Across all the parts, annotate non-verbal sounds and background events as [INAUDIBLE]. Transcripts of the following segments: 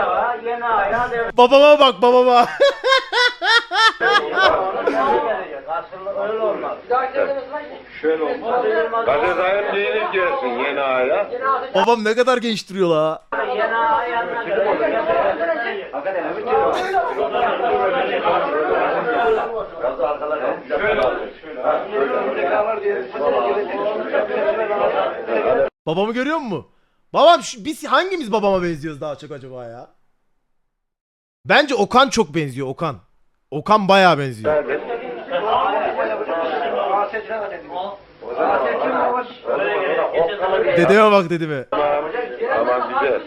ayağa, yeni ayağa devre Babama bak babama. Aslında öyle olmaz. Şöyle olmaz. Kadir dayım giyinip gelsin yeni aya. Babam ne kadar genç duruyor la. Yeni ayağına. Babamı görüyor musun? Babam şu, biz hangimiz babama benziyoruz daha çok acaba ya? Bence Okan çok benziyor Okan. Okan bayağı benziyor. Dedeme bak dedeme. Güzel.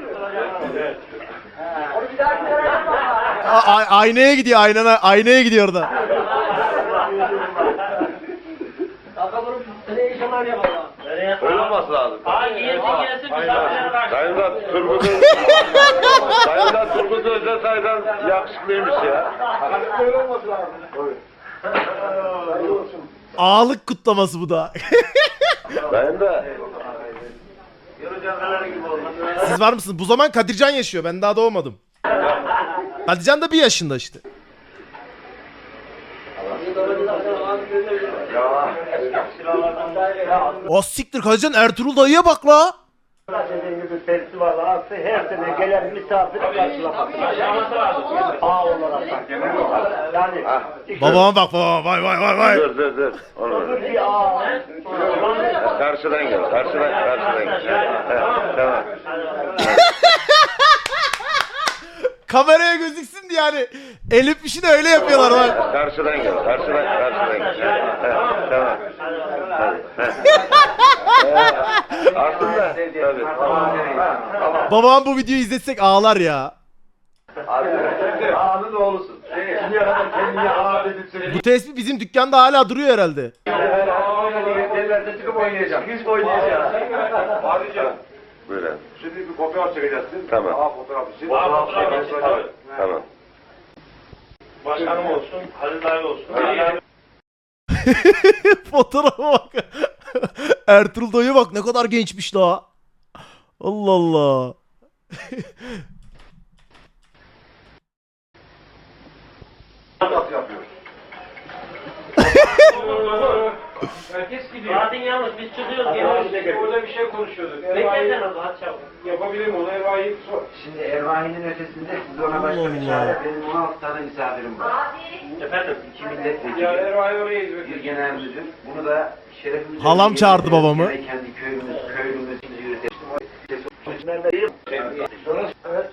[LAUGHS] [LAUGHS] A- aynaya gidiyor aynana aynaya gidiyor da. Olması lazım. Ay gelsin gelsin misafirlere bak. Dayım da Turgut Özde saydan yakışıklıymış ya. Ağlık kutlaması bu da. [LAUGHS] Dayım da Siz var mısınız? Bu zaman Kadircan yaşıyor. Ben daha doğmadım. Kadircan da bir yaşında işte. O siktir Kadircan Ertuğrul dayıya bak la. Dediğim gibi festival arası her sene gelen misafir karşılamak. Ağ olarak. Yani Babama bak babama vay vay vay vay. dur dur dur. Bir ağ. Karşıdan gel. Karşıdan, karşıdan gel. Evet, tamam. Kameraya gözüksün diye yani. Elif işi de öyle yapıyorlar bak. Karşıdan gel. Karşıdan, karşıdan gel. Evet, tamam. Aslında tabii. Babam bu videoyu izletsek ağlar ya. Ağanın oğlusun. Şimdiye kadar kendini ağa dedip söyledi. Bu tespih bizim dükkanda hala duruyor herhalde. Derlerde çıkıp oynayacağım. Hiç oynayacağım. Ayrıca. Buyurun. Şimdi bir fotoğraf çekeceksin. Tamam. Aa fotoğraf için. Aa, fotoğraf için, tabii. Tamam. Başkanım olsun, Halil Dayı olsun. [LAUGHS] Fotoğrafa bak. [LAUGHS] Ertuğrul dayıya bak ne kadar gençmiş la. Allah Allah. Fotoğraf yapıyoruz. [LAUGHS] Herkes gidiyor. Hadi yalnız biz çıkıyoruz geliyoruz. Orada bir şey konuşuyorduk. Beklersen o zaman çabuk. Yapabilirim onu Erva'yı sor. Şimdi Ervani'nin ötesinde siz ona başka bir çare. Benim 16 tane misafirim var. Efendim. İki milletvekili, Ya Erva'yı oraya hizmet bir genel müdür. Bunu da şerefimiz... Halam çağırdı babamı. Kendi köyümüz, köylümüz yürütelim. Evet.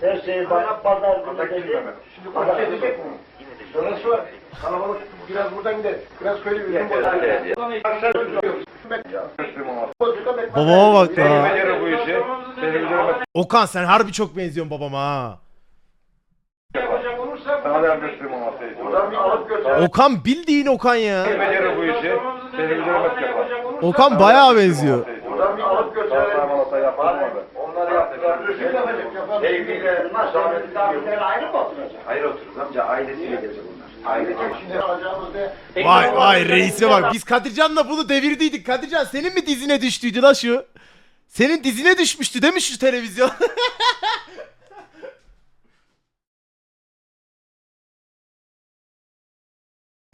Her şeyi bana pazar günü dedi. Şimdi konuşacak mı? Sonrası var. Kalabalık biraz buradan gider. Biraz köylü bir Babama bak ya. bu işi. Okan sen harbi çok benziyorsun babama ha. Sana da buradan bir alıp. Okan bildiğin Okan ya. Bu işi. Yapar. Okan bayağı benziyor. Buradan bir alıp götür. Sağlamalasa yapılmadı. Onları yaptılar. Rüşvet yapacak. yapar. Sevgiyle, Misafirler ayrı mı oturacak? Hayır otururuz amca ailesiyle gelecek Şimdi? Vay vay reisime bak. Biz Kadircan'la bunu devirdiydik. Kadircan senin mi dizine düştüydü la şu? Senin dizine düşmüştü değil mi şu televizyon? [LAUGHS]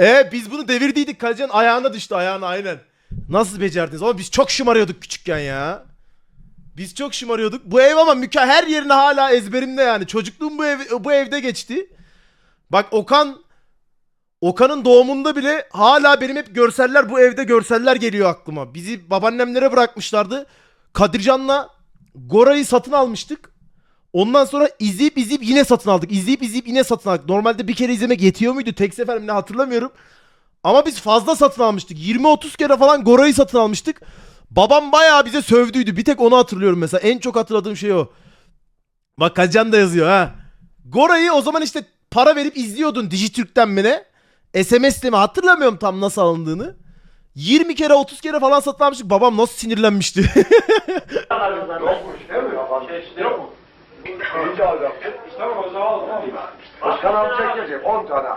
E biz bunu devirdiydik Kadircan ayağına düştü ayağına aynen. Nasıl becerdiniz? Ama biz çok şımarıyorduk küçükken ya. Biz çok şımarıyorduk. Bu ev ama müka her yerine hala ezberimde yani. Çocukluğum bu ev bu evde geçti. Bak Okan Okan'ın doğumunda bile hala benim hep görseller bu evde görseller geliyor aklıma. Bizi babaannemlere bırakmışlardı. Kadircan'la Gora'yı satın almıştık. Ondan sonra izleyip izleyip yine satın aldık. İzleyip izleyip yine satın aldık. Normalde bir kere izlemek yetiyor muydu? Tek sefer mi ne hatırlamıyorum. Ama biz fazla satın almıştık. 20-30 kere falan Gora'yı satın almıştık. Babam bayağı bize sövdüydü. Bir tek onu hatırlıyorum mesela. En çok hatırladığım şey o. Bak Kacan da yazıyor ha. Gora'yı o zaman işte para verip izliyordun Dijitürk'ten mi ne? SMS'le mi hatırlamıyorum tam nasıl alındığını. 20 kere 30 kere falan satın almıştık. Babam nasıl sinirlenmişti. Yokmuş değil mi? Şey işte yok mu? Birinci alacaksın. [LAUGHS] Tamam o zaman al. Başkan amca gelecek 10 tane.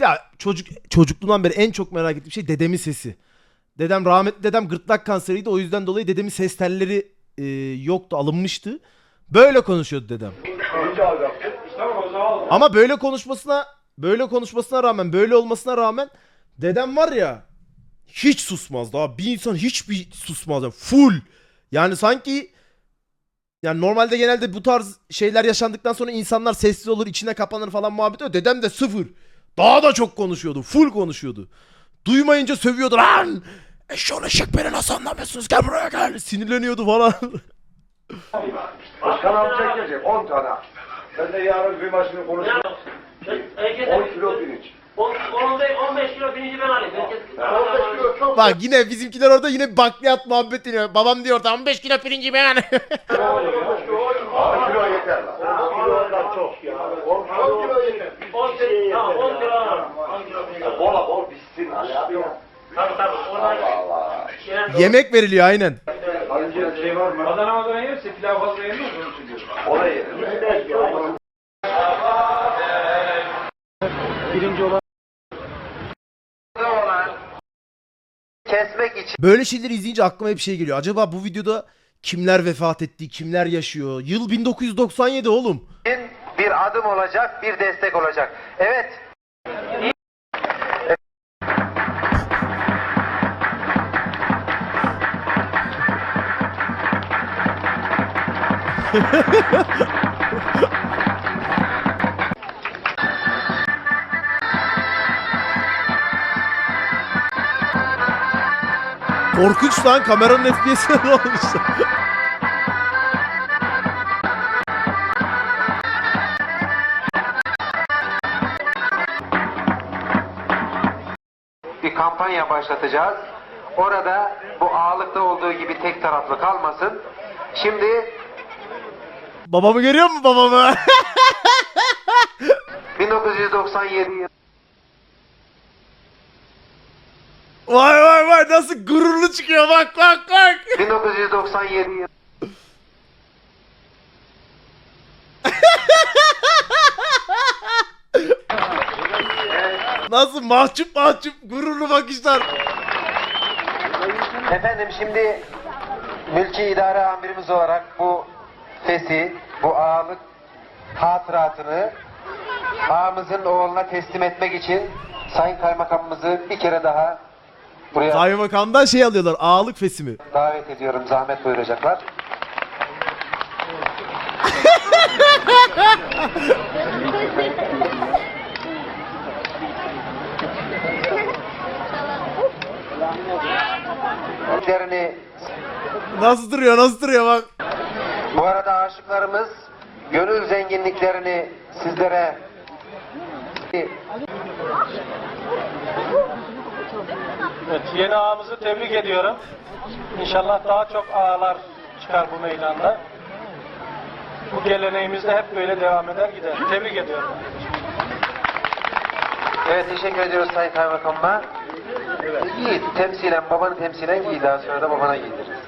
Ya çocuk çocukluğumdan beri en çok merak ettiğim şey dedemin sesi. Dedem rahmetli dedem gırtlak kanseriydi o yüzden dolayı dedemin ses telleri e, yoktu alınmıştı. Böyle konuşuyordu dedem. Ama böyle konuşmasına böyle konuşmasına rağmen böyle olmasına rağmen dedem var ya hiç susmaz daha bir insan hiçbir susmaz yani full yani sanki yani normalde genelde bu tarz şeyler yaşandıktan sonra insanlar sessiz olur içine kapanır falan muhabbet ediyor. Dedem de sıfır. Daha da çok konuşuyordu. Full konuşuyordu. Duymayınca sövüyordu lan. Eşşoğlu eşek beni nasıl anlamıyorsunuz gel buraya gel. Sinirleniyordu falan. Başkan amca gelecek 10 tane. Ben de yarın bir maçını konuşacağım. 10 kilo pirinç. 15 kilo pirinci ben alayım. 15 kilo çok. Bak yine bizimkiler orada yine bakliyat muhabbet deniyor. Babam diyor orada 15 kilo pirinci ben. 10 kilo yeter lan. 10 kilo da çok ya. 10 kilo yeter. 10 kilo, tamam 10 kilo alalım. 10 kilo. Bola bol bitsin. Tabii tabii. Yemek veriliyor aynen. Hangi şey var mı? Adana Adana yerse pilav fazla yenmez onun için diyorum. Ona yeter. Kesmek için Böyle şeyleri izleyince aklıma hep şey geliyor. Acaba bu videoda kimler vefat etti, kimler yaşıyor? Yıl 1997 oğlum. bir adım olacak, bir destek olacak. Evet. [LAUGHS] Korkunç lan kameranın FPS'ine [LAUGHS] ne olmuş? Bir kampanya başlatacağız. Orada bu ağalıkta olduğu gibi tek taraflı kalmasın. Şimdi Babamı görüyor musun babamı? [LAUGHS] 1997 yıl vay vay vay nasıl gururlu çıkıyor bak bak bak. 1997 yıl [LAUGHS] Nasıl mahcup mahcup gururlu bakışlar. Efendim şimdi mülki idare amirimiz olarak bu fesi, bu ağalık hatıratını ağamızın oğluna teslim etmek için Sayın Kaymakamımızı bir kere daha buraya Kaymakamdan şey alıyorlar ağalık fesimi. davet ediyorum. Zahmet buyuracaklar. Nasıl duruyor nasıl duruyor bak. Bu arada aşıklarımız gönül zenginliklerini sizlere Evet, yeni ağamızı tebrik ediyorum. İnşallah daha çok ağalar çıkar bu meydanda. Bu geleneğimiz de hep böyle devam eder gider. Tebrik ediyorum. Evet teşekkür ediyoruz Sayın Kaymakamıma. Giy, temsilen, babanı temsilen giy daha sonra da babana giydiririz.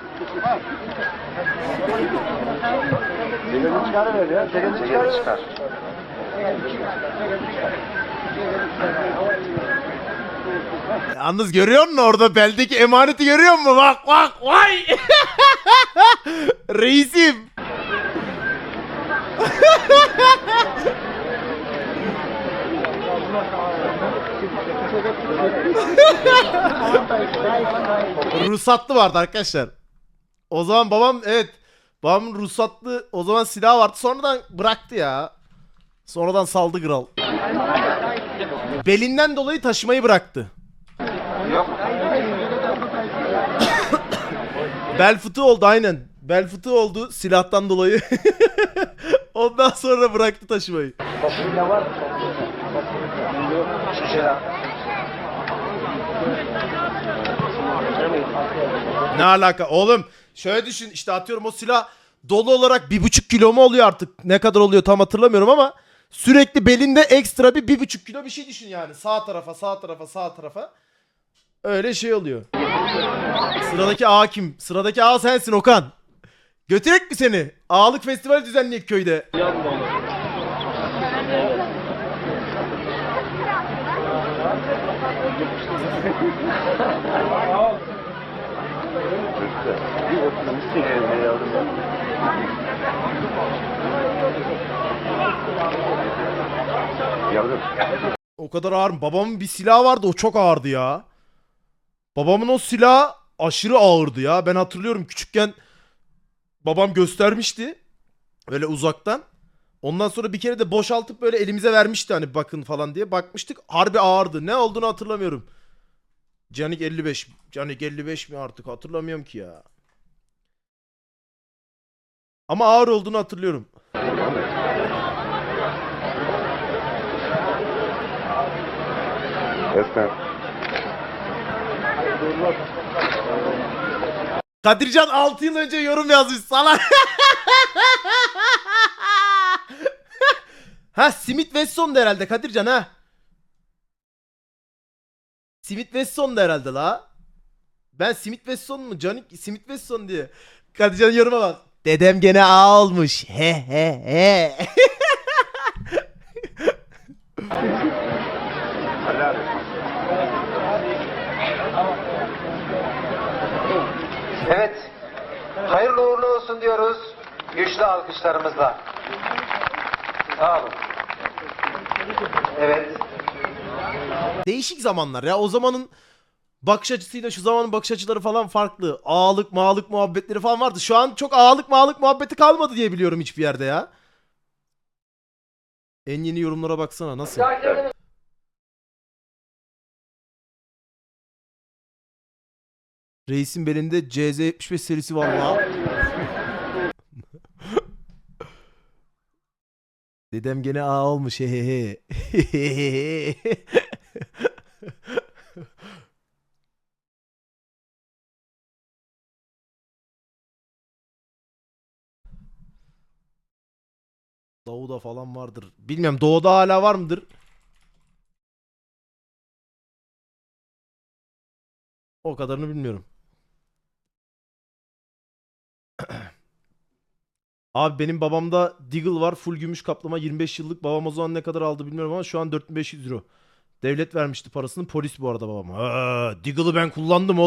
Ceketi çıkarıver ya. Ceketi çıkarıver. çıkar. Yalnız görüyor musun orada beldeki emaneti görüyor musun? Bak bak vay. [LAUGHS] Reisim. [LAUGHS] ruhsatlı vardı arkadaşlar. O zaman babam evet babamın ruhsatlı o zaman silah vardı sonradan bıraktı ya. Sonradan saldı kral. Belinden dolayı taşımayı bıraktı. [COUGHS] Bel fıtığı oldu aynen. Bel fıtığı oldu silahtan dolayı. [LAUGHS] Ondan sonra bıraktı taşımayı. Var. Ne alaka oğlum? Şöyle düşün işte atıyorum o silah dolu olarak bir buçuk kilo mu oluyor artık? Ne kadar oluyor tam hatırlamıyorum ama sürekli belinde ekstra bir bir buçuk kilo bir şey düşün yani. Sağ tarafa sağ tarafa sağ tarafa. Öyle şey oluyor. Sıradaki A kim? Sıradaki A sensin Okan. Götürek mi seni? Ağalık festivali düzenleyecek köyde. [LAUGHS] O kadar ağır. mı? Babamın bir silahı vardı o çok ağırdı ya. Babamın o silahı aşırı ağırdı ya. Ben hatırlıyorum küçükken babam göstermişti. Öyle uzaktan. Ondan sonra bir kere de boşaltıp böyle elimize vermişti hani bakın falan diye. Bakmıştık harbi ağırdı. Ne olduğunu hatırlamıyorum. Canik 55. Canik 55 mi artık hatırlamıyorum ki ya. Ama ağır olduğunu hatırlıyorum. Esmer. Kadircan 6 yıl önce yorum yazmış sana. [LAUGHS] ha Smith Wesson da herhalde Kadircan ha. Smith Wesson da herhalde la. Ben Smith Wesson mu? Canik Smith Wesson diye. Kadircan yoruma bak. Dedem gene A olmuş. He he he. Evet. Hayırlı uğurlu olsun diyoruz. Güçlü alkışlarımızla. Sağ olun. Evet. Değişik zamanlar ya. O zamanın bakış açısıyla şu zamanın bakış açıları falan farklı. Ağalık mağalık muhabbetleri falan vardı. Şu an çok ağalık mağalık muhabbeti kalmadı diye biliyorum hiçbir yerde ya. En yeni yorumlara baksana nasıl? Reisin belinde CZ75 serisi var la. [LAUGHS] Dedem gene A olmuş he he he. [LAUGHS] [LAUGHS] Doğu'da falan vardır. Bilmiyorum Doğu'da hala var mıdır? O kadarını bilmiyorum. [CLEARS THROAT] Abi benim babamda Deagle var. Full gümüş kaplama 25 yıllık. Babam o zaman ne kadar aldı bilmiyorum ama şu an 4500 euro. Devlet vermişti parasını. Polis bu arada babam. Ha, Deagle'ı ben kullandım